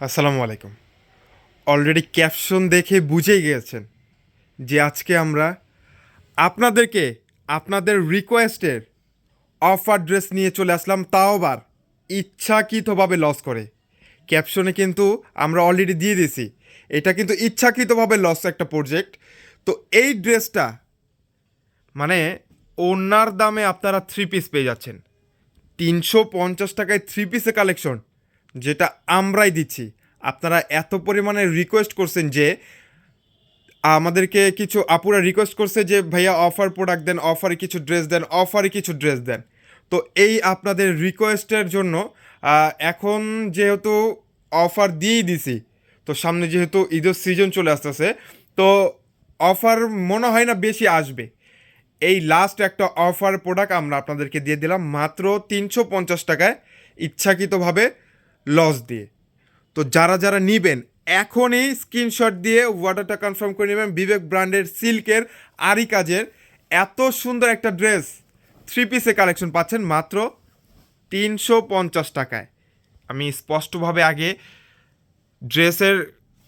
আসসালামু আলাইকুম। Already caption দেখে বুঝেই গিয়েছেন যে আজকে আমরা আপনাদেরকে আপনাদের রিকোয়েস্টের অফার ড্রেস নিয়ে চলে আসলাম, তাও আবার ইচ্ছাকৃতভাবে লস করে। ক্যাপশনে কিন্তু আমরা অলরেডি দিয়ে দিয়েছি। এটা কিন্তু ইচ্ছাকৃতভাবে লস একটা প্রজেক্ট তো এই ড্রেসটা মানে ওনার দামে আপনারা থ্রি পিস পেয়ে যাচ্ছেন। তিনশো পঞ্চাশ টাকায় থ্রি পিসে কালেকশন যেটা আমরাই দিচ্ছি। আপনারা এত পরিমাণে রিকোয়েস্ট করছেন যে, আমাদেরকে কিছু আপুরা রিকোয়েস্ট করছে যে, ভাইয়া অফার প্রোডাক্ট দেন অফারে কিছু ড্রেস দেন অফারে কিছু ড্রেস দেন। তো এই আপনাদের রিকোয়েস্টের জন্য এখন যেহেতু অফার দিয়েই দিছি, তো সামনে যেহেতু ঈদের সিজন চলে আসতেছে, তো অফার মনে হয় না বেশি আসবে। এই লাস্ট একটা অফার প্রোডাক্ট আমরা আপনাদেরকে দিয়ে দিলাম, মাত্র তিনশো পঞ্চাশ টাকায় ইচ্ছাকৃতভাবে লস দিয়ে। তো যারা যারা নিবেন, এখনই স্ক্রিনশট দিয়ে অর্ডারটা কনফার্ম করে নেবেন বিবেক ব্র্যান্ডের সিল্কের আরি কাজের। এত সুন্দর একটা ড্রেস থ্রি পিসে কালেকশন পাচ্ছেন মাত্র তিনশো পঞ্চাশ টাকায়। আমি স্পষ্টভাবে আগে ড্রেসের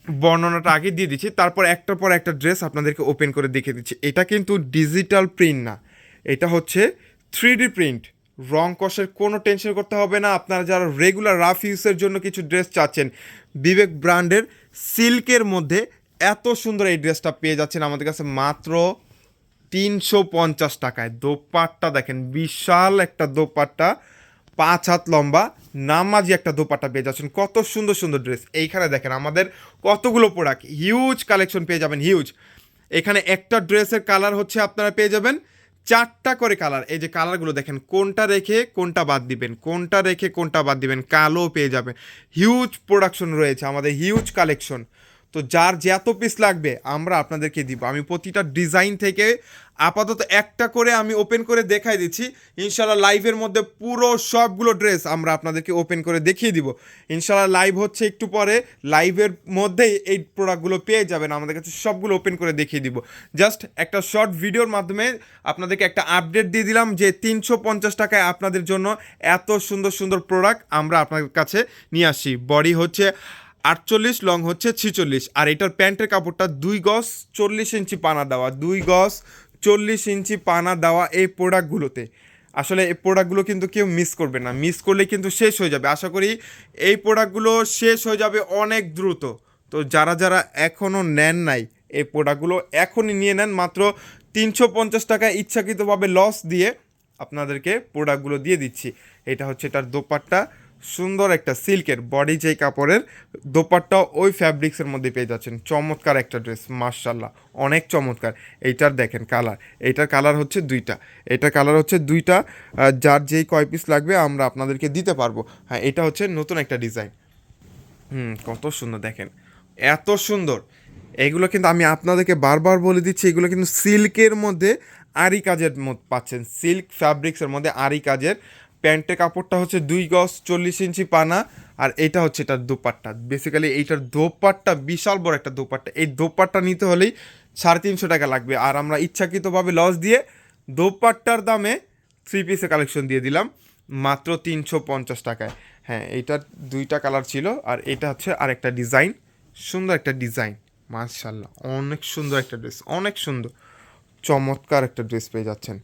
বর্ণনাটা আগে দিয়ে দিচ্ছি, তারপর একটার পর একটা ড্রেস আপনাদেরকে ওপেন করে দেখিয়ে দিচ্ছি। এটা কিন্তু ডিজিটাল প্রিন্ট না, এটা হচ্ছে থ্রি ডি প্রিন্ট রং কষের কোনো টেনশন করতে হবে না। আপনারা যারা রেগুলার রাফ ইউজের জন্য কিছু ড্রেস চাচ্ছেন, বিবেক ব্র্যান্ডের সিল্কের মধ্যে এত সুন্দর এই ড্রেসটা পেয়ে যাচ্ছেন আমাদের কাছে মাত্র তিনশো পঞ্চাশ টাকায়। দোপাট্টা দেখেন, বিশাল একটা দোপাট্টা, পাঁচ হাত লম্বা, নামাজি একটা দোপাট্টা পেয়ে যাচ্ছেন। কত সুন্দর সুন্দর ড্রেস এইখানে দেখেন আমাদের কতগুলো প্রোডাক্ট হিউজ কালেকশন পেয়ে যাবেন হিউজ এখানে একটা ড্রেসের কালার হচ্ছে আপনারা পেয়ে যাবেন চারটা করে কালার এই যে কালারগুলো দেখেন, কোনটা রেখে কোনটা বাদ দিবেন, কোনটা রেখে কোনটা বাদ দিবেন, কালো পেয়ে যাবেন। হিউজ প্রোডাকশন রয়েছে, আমাদের হিউজ কালেকশন তো যার যত পিস লাগবে, আমরা আপনাদেরকে দিব। আমি প্রতিটা ডিজাইন থেকে আপাতত একটা করে আমি ওপেন করে দেখাই দিচ্ছি। ইনশাল্লাহ লাইভের মধ্যে পুরো সবগুলো ড্রেস আমরা আপনাদেরকে ওপেন করে দেখিয়ে দিব। ইনশাল্লাহ লাইভ হচ্ছে একটু পরে। লাইভের মধ্যেই এই প্রোডাক্টগুলো পেয়ে যাবেন। আমাদের কাছে সবগুলো ওপেন করে দেখিয়ে দিব। জাস্ট একটা শর্ট ভিডিওর মাধ্যমে আপনাদেরকে একটা আপডেট দিয়ে দিলাম যে তিনশো পঞ্চাশ টাকায় আপনাদের জন্য এত সুন্দর সুন্দর প্রোডাক্ট আমরা আপনাদের কাছে নিয়ে আসি বডি হচ্ছে আটচল্লিশ লং হচ্ছে ছিচল্লিশ। আর এটার প্যান্টের কাপড়টা দুই গজ চল্লিশ ইঞ্চি পানা দেওয়া, দুই গজ চল্লিশ ইঞ্চি পানা দেওয়া এই প্রোডাক্টগুলোতে আসলে এই প্রোডাক্টগুলো কিন্তু কেউ মিস করবে না। মিস করলে কিন্তু শেষ হয়ে যাবে। আশা করি এই প্রোডাক্টগুলো শেষ হয়ে যাবে অনেক দ্রুত। তো যারা যারা এখনও নেন নাই এই প্রোডাক্টগুলো এখনই নিয়ে নেন। মাত্র তিনশো পঞ্চাশ টাকা ইচ্ছাকৃতভাবে লস দিয়ে আপনাদেরকে প্রোডাক্টগুলো দিয়ে দিচ্ছি। এটা হচ্ছে এটার দোপাট্টা। সুন্দর একটা সিল্কের বডি যেই কাপড়ের দোপাট্টা ওই ফ্যাব্রিক্সের মধ্যে পেয়ে যাচ্ছেন। চমৎকার একটা ড্রেস মার্শাল্লাহ অনেক চমৎকার। এইটার দেখেন কালার এইটার কালার হচ্ছে দুইটা। এটার কালার হচ্ছে দুইটা যার যেই কয় পিস লাগবে আমরা আপনাদেরকে দিতে পারব। হ্যাঁ এটা হচ্ছে নতুন একটা ডিজাইন হুম, কত সুন্দর, দেখেন। এত সুন্দর। এগুলো কিন্তু আমি আপনাদেরকে বারবার বলে দিচ্ছি, এগুলো কিন্তু সিল্কের মধ্যে আরি কাজের পাচ্ছেন। সিল্ক ফ্যাব্রিক্সের মধ্যে আরি কাজের প্যান্টের কাপড়টা হচ্ছে দুই গজ চল্লিশ ইঞ্চি পানা, আর এটা হচ্ছে এটার দোপাট্টা। বেসিক্যালি এইটার দোপাট্টা বিশাল বড় একটা দোপাট্টা। এই দোপাট্টা নিতে হলেই সাড়ে তিনশো টাকা লাগবে। আর আমরা ইচ্ছাকৃতভাবে লস দিয়ে দোপাট্টার দামে থ্রি পিসে কালেকশন দিয়ে দিলাম, মাত্র তিনশো পঞ্চাশ টাকায়। হ্যাঁ এইটার দুইটা কালার ছিল, আর এটা হচ্ছে আর একটা ডিজাইন সুন্দর একটা ডিজাইন মার্শাল্লাহ অনেক সুন্দর একটা ড্রেস অনেক সুন্দর। চমৎকার একটা ড্রেস পেয়ে যাচ্ছেন।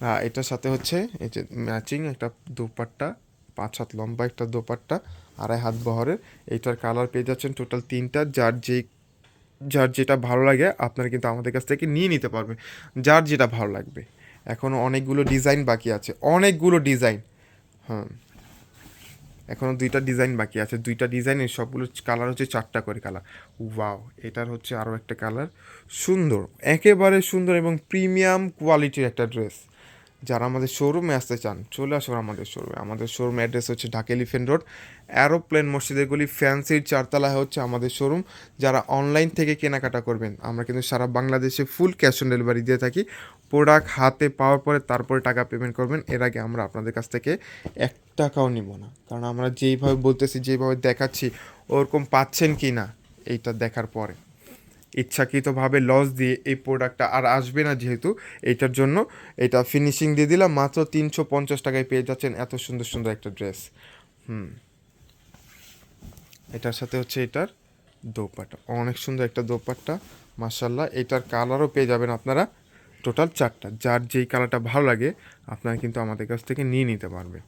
এটার সাথে হচ্ছে এই যে ম্যাচিং একটা দোপাট্টা, পাঁচ হাত লম্বা একটা দোপাট্টা, আড়াই হাত বহরের, এইটার কালার পেয়ে যাচ্ছেন টোটাল তিনটা। যার যেই যার যেটা ভালো লাগে, আপনারা কিন্তু আমাদের কাছ থেকে নিয়ে নিতে পারবেন। যার যেটা ভালো লাগবে। এখনও অনেকগুলো ডিজাইন বাকি আছে। অনেকগুলো ডিজাইন হ্যাঁ এখনও দুইটা ডিজাইন বাকি আছে। দুইটা ডিজাইনের সবগুলো কালার হচ্ছে চারটা করে কালার ওয়াও এটার হচ্ছে আরও একটা কালার সুন্দর। একেবারে সুন্দর এবং প্রিমিয়াম কোয়ালিটির একটা ড্রেস যারা আমাদের শোরুমে আসতে চান, চলে আসুন আমাদের শোরুমে আমাদের শোরুম অ্যাড্রেস হচ্ছে ঢাকা এলিফেন্ট রোড অ্যারোপ্লেন মসজিদের গলি ফ্যান্সির চারতলায় হচ্ছে আমাদের শোরুম যারা অনলাইন থেকে কেনাকাটা করবেন, আমরা কিন্তু সারা বাংলাদেশে ফুল ক্যাশ অন ডেলিভারি দিয়ে থাকি। প্রোডাক্ট হাতে পাওয়ার পরে তারপরে টাকা পেমেন্ট করবেন, এর আগে আমরা আপনাদের কাছ থেকে এক টাকাও নিব না। কারণ আমরা যেইভাবে বলতেছি, যেইভাবে দেখাচ্ছি, ওরকম পাচ্ছেন কি না এইটা দেখার পরে। ইচ্ছাকৃতভাবে লস দিয়ে এই প্রোডাক্টটা আর আসবে না যেহেতু এইটার জন্য এটা ফিনিশিং দিয়ে দিলাম, মাত্র তিনশো পঞ্চাশ টাকায় পেয়ে যাচ্ছেন এত সুন্দর সুন্দর একটা ড্রেস হুম। এটার সাথে হচ্ছে এটার দোপাট্টা। অনেক সুন্দর একটা দোপাট্টা মার্শাল্লাহ এটার কালারও পেয়ে যাবেন আপনারা টোটাল চারটা। যার যেই কালারটা ভালো লাগে, আপনারা কিন্তু আমাদের কাছ থেকে নিয়ে নিতে পারবেন।